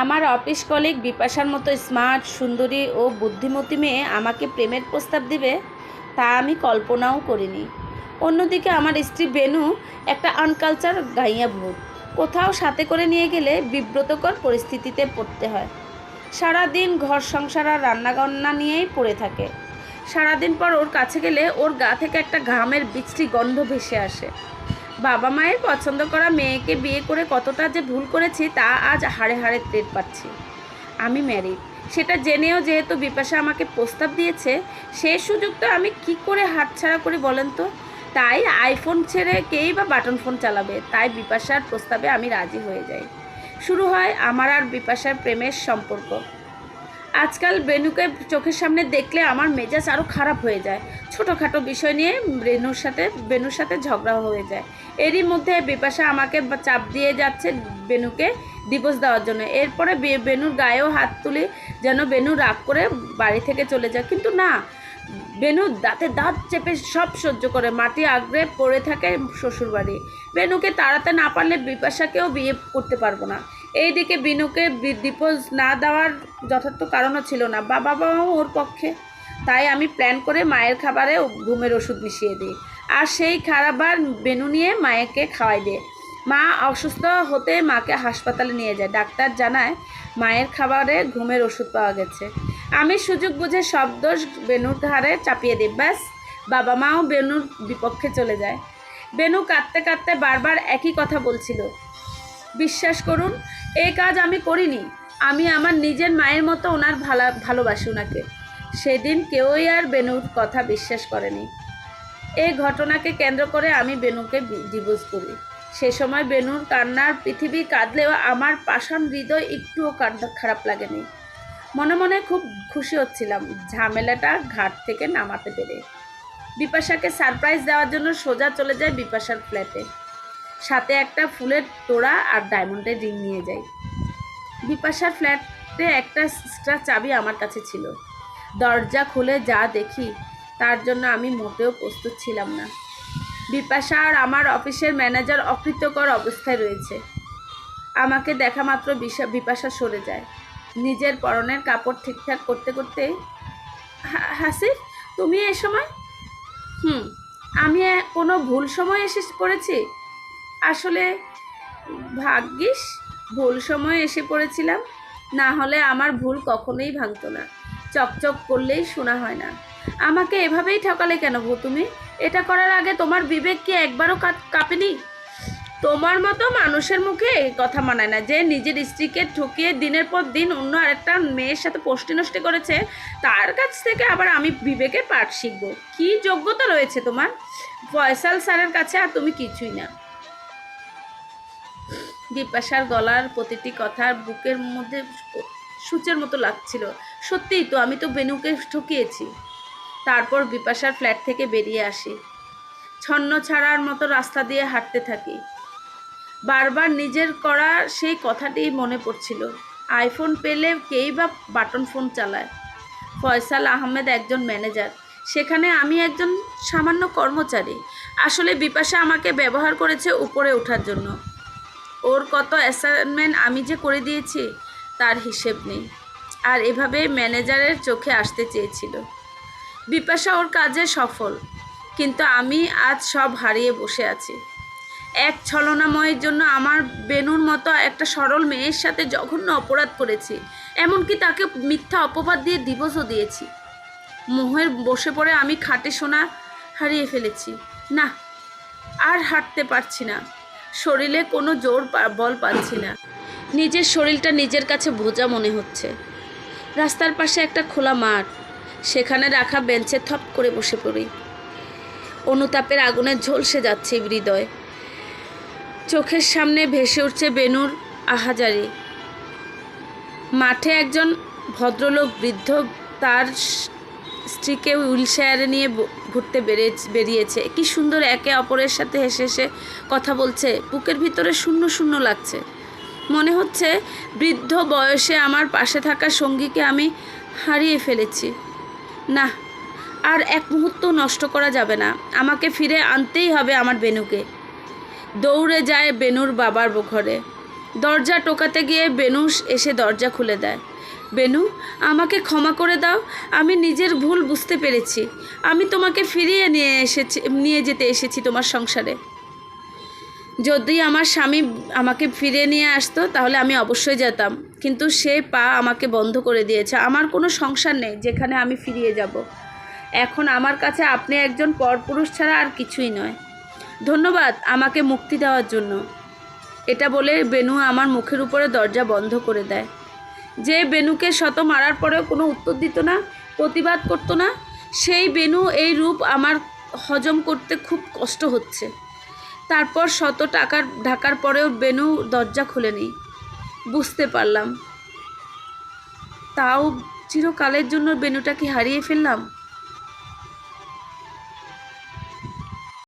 আমার office colleague বিপাশার মতো smart, সুন্দরী ও বুদ্ধিমতী মেয়ে আমাকে প্রেমের প্রস্তাব দিবে, তা আমি কল্পনাও করিনি। অন্যদিকে আমার স্ত্রী বেনু একটা আনকালচার গাইয়া ভূত। কোথাও সাথে করে নিয়ে গেলে বিব্রতকর পরিস্থিতিতে পড়তে হয়। সারাদিন ঘর সংসার আর রান্নাবান্না নিয়েই পড়ে থাকে। সারাদিন পর ওর কাছে গেলে ওর গা থেকে একটা ঘামের বিচ্ছিরি গন্ধ ভেসে আসে। বাবা মায়ের পছন্দ করা মেয়েকে বিয়ে করে কতটা যে ভুল করেছি তা আজ হাড়ে হাড়ে টের পাচ্ছি। আমি ম্যারিড সেটা জেনেও যেহেতু বিপাশা আমাকে প্রস্তাব দিয়েছে সেই সুযোগটা আমি কি করে হাতছাড়া করি বলেন তো? তাই আইফোন ছেড়ে কেই বা বাটন ফোন চালাবে, তাই বিপাশার প্রস্তাবে আমি রাজি হয়ে যাই। শুরু হয় আমার আর বিপাশার প্রেমের সম্পর্ক। আজকাল বেনুকে চোখের সামনে দেখলে আমার মেজাজ আরও খারাপ হয়ে যায়। ছোটোখাটো বিষয় নিয়ে বেনুর সাথে বেনুর সাথে ঝগড়া হয়ে যায়। এরই মধ্যে বিপাশা আমাকে চাপ দিয়ে যাচ্ছে বেনুকে ডিভোর্স দেওয়ার জন্য। এরপরে বেনুর গায়েও হাত তুলি যেন বেনু রাগ করে বাড়ি থেকে চলে যায়। কিন্তু না, বেনু দাঁতে দাঁত চেপে সব সহ্য করে। মাটি আগড়ে পড়ে থাকে শ্বশুরবাড়ি। বেনুকে তাড়াতে না পারলে বিপাশাকেও বিয়ে করতে পারব না। এইদিকে বিনুকে ডিপোজ না দেওয়ার যথার্থ কারণও ছিল না। বা বাবাও ওর পক্ষে। তাই আমি প্ল্যান করে মায়ের খাবারে ঘুমের ওষুধ মিশিয়ে দিই। আর সেই খাবার বেনু নিয়ে মায়েকে খাওয়াই দিয়ে মা অসুস্থ হতে মাকে হাসপাতালে নিয়ে যায়। ডাক্তার জানায় মায়ের খাবারে ঘুমের ওষুধ পাওয়া গেছে। আমি সুযোগ বুঝে সব দোষ বেনুর ঘাড়ে চাপিয়ে দিই। ব্যাস বাবা মাও বেনুর বিপক্ষে চলে যায়। বেনু কাঁদতে কাঁদতে বারবার একই কথা বলছিল। বিশ্বাস করুন এই কাজ আমি করিনি। আমি আমার নিজের মায়ের মতো ওনার ভালা, ভালোবাসি ওনাকে সেদিন কেউই আর বেনুর কথা বিশ্বাস করেনি। এই ঘটনাকে কেন্দ্র করে আমি বেনুকে ডিভোর্স করি। সে সময় বেনুর কান্নার পৃথিবী কাঁদলেও আমার পাষাণ হৃদয় একটুও খারাপ লাগেনি। মনে মনে খুব খুশি হচ্ছিলাম ঝামেলাটা ঘাট থেকে নামাতে পেরে। বিপাশাকে সারপ্রাইজ দেওয়ার জন্য সোজা চলে যায় বিপাশার ফ্ল্যাটে সাথে একটা ফুলের তোড়া আর ডায়মন্ডের রিং নিয়ে যাই। বিপাশার ফ্ল্যাটে একটা এক্সট্রা চাবি আমার কাছে ছিল। দরজা খুলে যা দেখি, তার জন্য আমি মোটেও প্রস্তুত ছিলাম না। বিপাশা আর আমার অফিসের ম্যানেজার অকৃতকর অবস্থায় রয়েছে। আমাকে দেখা মাত্র বিপাশা সরে যায়। নিজের পরনের কাপড় ঠিকঠাক করতে করতে, "হা- হাসিফ, তুমি এ সময়? হুম, আমি কোনো ভুল সময় এসে পড়েছি? আসলে ভাগ্যিস ভুল সময় এসে পড়েছিলাম। না হলে আমার ভুল কখনোই ভাঙতো না। চকচক করলেই শোনা হয় না। আমাকে এভাবেই ঠকালে কেন ভু তুমি? এটা করার আগে তোমার বিবেক কি একবারও কাঁপ- কাঁপেনি? তোমার মতো মানুষের মুখে এই কথা মানায় না যে নিজের স্ত্রীকে ঠকিয়ে দিনের পর দিন অন্য আরেকটা মেয়ের সাথে পোষ্টি নষ্টি করেছে, তার কাছ থেকে আবার আমি বিবেকের পাঠ শিখব। কী যোগ্যতা রয়েছে তোমার? ফয়সাল স্যারের কাছে আর তুমি কিছুই না। বিপাশার গলার প্রতিটি কথার বুকের মধ্যে সূচের মতো লাগছিল। সত্যিই তো, আমি তো বেনুকে ঠকিয়েছি। তারপর বিপাশার ফ্ল্যাট থেকে বেরিয়ে আসি। ছন্ন ছাড়ার মতো রাস্তা দিয়ে হাঁটতে থাকি। বারবার নিজের করা সেই কথাটি মনে পড়ছিল। আইফোন পেলে কেই বা বাটন ফোন চালায়। ফয়সাল আহমেদ একজন ম্যানেজার। সেখানে আমি একজন সামান্য কর্মচারী। আসলে বিপাশা আমাকে ব্যবহার করেছে উপরে ওঠার জন্য। ওর কত অ্যাসাইনমেন্ট আমি যে করে দিয়েছি, তার হিসেব নেই। আর এভাবে ম্যানেজারের চোখে আসতে চেয়েছিল। বিপাশা ওর কাজে সফল, কিন্তু আমি আজ সব হারিয়ে বসে আছি। এক ছলনাময়ের জন্য আমার বেনুর মতো একটা সরল মেয়ের সাথে জঘন্য অপরাধ করেছি, এমনকি তাকে মিথ্যা অপবাদ দিয়ে দিবসও দিয়েছি। মোহের বসে পড়ে আমি খাটে সোনা হারিয়ে ফেলেছি। না, আর হাঁটতে পারছি না। শরীরে কোনো জোর বল পাচ্ছি না। নিজের শরীরটা নিজের কাছে বোঝা মনে হচ্ছে। রাস্তার পাশে একটা খোলা মাঠ। সেখানে রাখা বেঞ্চে থপ করে বসে পড়ি। অনুতাপের আগুনে ঝলসে যাচ্ছে হৃদয়। চোখের সামনে ভেসে উঠছে বেনুর আহাজারি। মাঠে একজন ভদ্রলোক বৃদ্ধ তার স্ত্রীকে হুইলচেয়ারে নিয়ে ঘুরতে বেরিয়ে বেরিয়েছে। কি সুন্দর একে অপরের সাথে হেসে হেসে কথা বলছে। বুকের ভিতরে শূন্য শূন্য লাগছে। মনে হচ্ছে বৃদ্ধ বয়সে আমার পাশে থাকা সঙ্গীকে আমি হারিয়ে ফেলেছি। না, আর এক মুহূর্ত নষ্ট করা যাবে না। আমাকে ফিরে আনতেই হবে আমার বেনুকে। দৌড়ে যায় বেনুর বাবার ঘরে। দরজা টোকাতে গিয়ে বেনু এসে দরজা খুলে দেয়। বেনু, আমাকে ক্ষমা করে দাও। আমি নিজের ভুল বুঝতে পেরেছি। আমি তোমাকে ফিরিয়ে নিয়ে এসেছি, নিয়ে যেতে এসেছি তোমার সংসারে। যদি আমার স্বামী আমাকে ফিরে নিয়ে আসতো, তাহলে আমি অবশ্যই যেতাম। কিন্তু সে পা আমাকে বন্ধ করে দিয়েছে। আমার কোনো সংসার নেই, যেখানে আমি ফিরিয়ে যাব। এখন আমার কাছে আপনি একজন পরপুরুষ ছাড়া আর কিছুই নয়। ধন্যবাদ আমাকে মুক্তি দেওয়ার জন্য। এটা বলে বেনু আমার মুখের উপরে দরজা বন্ধ করে দেয়। যে বেনুকে শত মারার পরেও কোনো উত্তর দিত না, প্রতিবাদ করতো না, সেই বেনু এই রূপ আমার হজম করতে খুব কষ্ট হচ্ছে। তারপর শত টাকার ঢাকার পরেও বেনু দরজা খুলে খুলেনি বুঝতে পারলাম। তাও চিরকালের জন্য বেনুটা কি হারিয়ে ফেললাম?